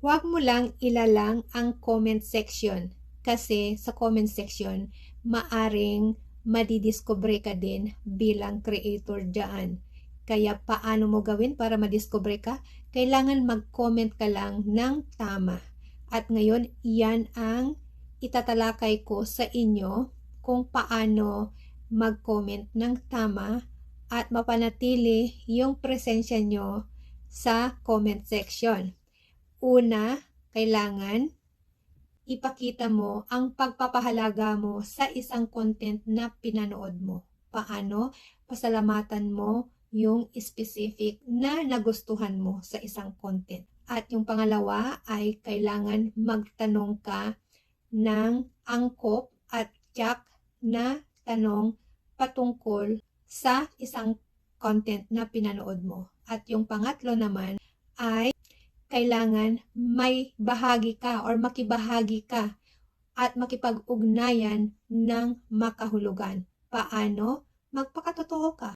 Huwag mo lang ilalang ang comment section kasi sa comment section maaring madidiscover ka din bilang creator dyan. Kaya paano mo gawin para madiscover ka? Kailangan mag-comment ka lang ng tama. At ngayon, iyan ang itatalakay ko sa inyo kung paano mag-comment ng tama at mapanatili yung presensya nyo sa comment section. Una, kailangan ipakita mo ang pagpapahalaga mo sa isang content na pinanood mo. Paano? Pasalamatan mo yung specific na nagustuhan mo sa isang content. At yung pangalawa ay kailangan magtanong ka ng angkop at tiyak na tanong patungkol sa isang content na pinanood mo. At yung pangatlo naman ay kailangan may bahagi ka or makibahagi ka at makipag-ugnayan ng makahulugan. Paano? Magpakatotoo ka.